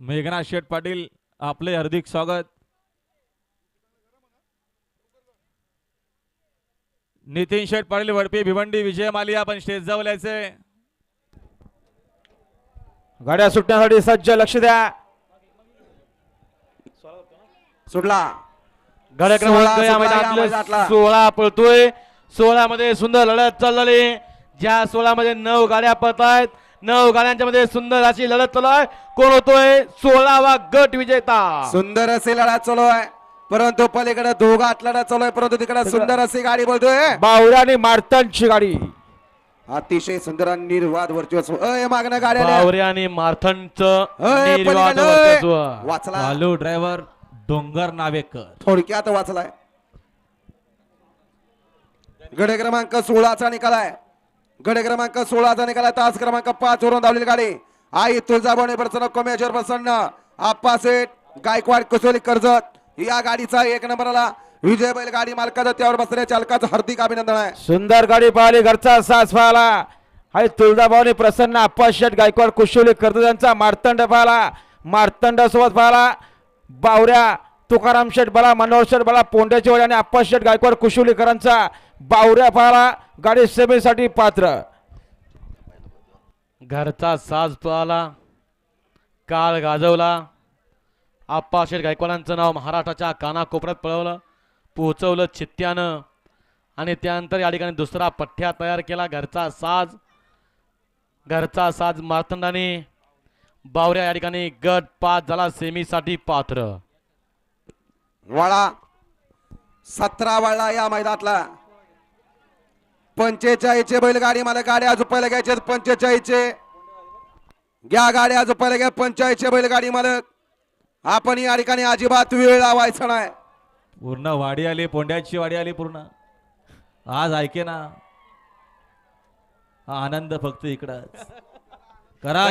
मेघनाथ शेठ पाटील आपले हार्दिक स्वागत. नितीन शेठ पाटील वडपी भिवंडी विजय मालिया आपण स्टेज जवळ यायचे. गाड्या सुटण्यासाठी सज्ज लक्ष द्या. सुटला. गाड्या क्रमांक सोळा पळतोय. सोळा मध्ये सुंदर लढत चालली. ज्या सोळा मध्ये नऊ गाड्या पळत आहेत नऊ गाड्यांच्या मध्ये सुंदर अशी लढत चालू आहे कोण होतोय? सोळावा गट विजेता. सुंदर असे लढा चालू आहे परंतु पलीकडे दोघात लढा चालू आहे परंतु तिकडे सुंदर अशी गाडी बोलतोय. बावऱ्या आणि मार्तनची गाडी. अतिशय सुंदर आणि निर्वाद वर्चस्व. अय मागणं गाड्या. बावरे आणि मार्थनच निर्वाद. वर्चस्व. वाचला. चालू ड्रायव्हर डोंगर नावेकर. थोडक्यात वाचलाय. गडे क्रमांक सोळाचा निकाल आहे. गडे क्रमांक सोळाचा निघाला तास क्रमांक पाच वरून धावलेली गाडी. आई तुळजाभवानी प्रसन्न कोमेश्वर प्रसन्न. आप्पा सेठ गायकवाड कसोली कर्जत. या गाडीचा एक नंबरला विजय बैल गाडी मालकाचा त्यावर बसलेल्या चालकाचं हार्दिक अभिनंदन आहे. सुंदर गाडी पाहिली घरचा सास पाहिला. हाय तुळजाभवानी प्रसन्न आप्पा शेठ गायकवाड कुशोली यांचा मार्तंड पाहिला. मार्तंड सोबत पाहिला. बावऱ्या तुकाराम शेठ बला मनोहर शेठ बला पोंड्याची आणि आप्पा शेठ गायकवाड कुशोलीकरांचा बावऱ्या पाहिला. गाडी सेवेसाठी पात्र. घरचा साज पळाला काळ गाजवला आप्पा शेठ गायकवाडांचं नाव महाराष्ट्राच्या कानाकोपऱ्यात पळवलं पोहोचवलं चित्त्यानं आणि त्यानंतर या ठिकाणी दुसरा पठ्ठ्या तयार केला घरचा साज. घरचा साज मार्तंडाने बावऱ्या या ठिकाणी गट पाच झाला सेमीसाठी पात्र. वळा सतरा वळला या मैदानातला. पंचेचाळीसचे बैलगाडी मला गाड्या पहिले घ्यायचे पंचेचाळीसचे. घ्या गाड्या झुपायला घ्या पंचायतचे बैलगाडी मालक. आपण या ठिकाणी अजिबात वेळ लावायचा नाही. पूर्ण वाडी आली पोंड्याची वाडी आली पूर्ण. आज ऐके ना. हा आनंद फक्त इकडं करा.